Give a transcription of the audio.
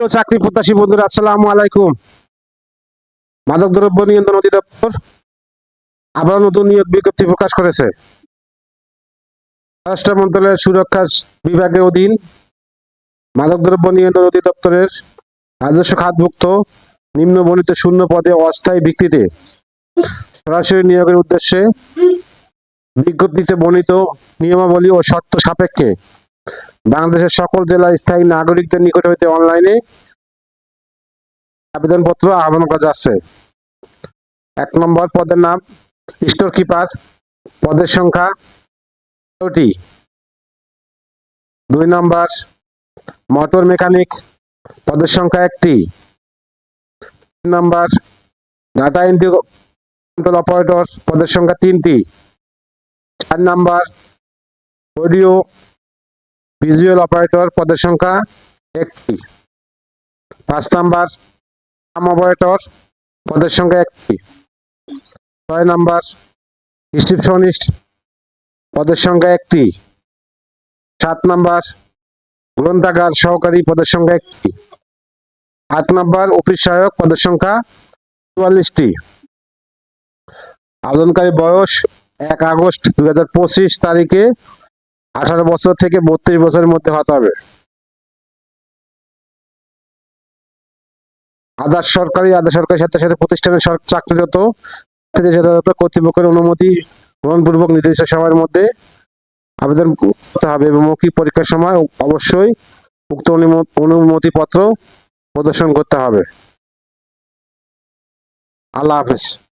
চাকরি প্রত্যাশী বন্ধুরা আলাইকুম। মাদক দ্রব্য নিয়ন্ত্রণ অধিদপ্তর আবার নতুন নিয়োগ বিজ্ঞপ্তি প্রকাশ করেছে। স্বরাষ্ট্র মন্ত্রণালয়ের সুরক্ষা বিভাগের অধীন মাদক দ্রব্য নিয়ন্ত্রণ অধিদপ্তরের রাজস্ব খাতভুক্ত শূন্য পদে অস্থায়ী ভিত্তিতে সরাসরি নিয়োগের উদ্দেশ্যে বিজ্ঞপ্তিতে বর্ণিত নিয়মাবলী ও শর্ত সাপেক্ষে বাংলাদেশের সকল জেলার স্থায়ী নাগরিকদের নিকট হইতে অনলাইনে আবেদনপত্র আহ্বান করা যাচ্ছে। এক নম্বর পদের নাম, স্টোর কিপার, পদের সংখ্যা দুই নম্বর, মোটর মেকানিক, পদের সংখ্যা একটি। তিন নম্বর, ডাটা এন্ট্রি কন্ট্রোল অপারেটর, পদের সংখ্যা তিনটি। চার নাম্বার, অডিও ভিজুয়াল অপারেটর পদের সংখ্যা একটি। পাঁচ নাম্বার সাম অপারেটর পদের সংখ্যা একটি। ছয় নাম্বার রিসিপশনিস্ট পদের সংখ্যা একটি। সাত নাম্বার গ্রন্থাগার সহকারী পদের সংখ্যা একটি। আট নাম্বার অফিস সহায়ক পদের সংখ্যা চুয়াল্লিশটি। আবেদনকারী বয়স এক আগস্ট পঁচিশ তারিখে আঠারো বছর থেকে বত্রিশ বছরের মধ্যে হতে হবে। আদার সরকারি আধা সরকারি সাথে সাথে প্রতিষ্ঠানের চাকরিরত যথাযথ কর্তৃপক্ষের অনুমতি গ্রহণপূর্বক নির্দিষ্ট সময়ের মধ্যে আবেদন করতে হবে এবং মৌখিক পরীক্ষার সময় অবশ্যই উক্ত অনুমো- অনুমতিপত্র প্রদর্শন করতে হবে। আল্লাহ হাফেজ।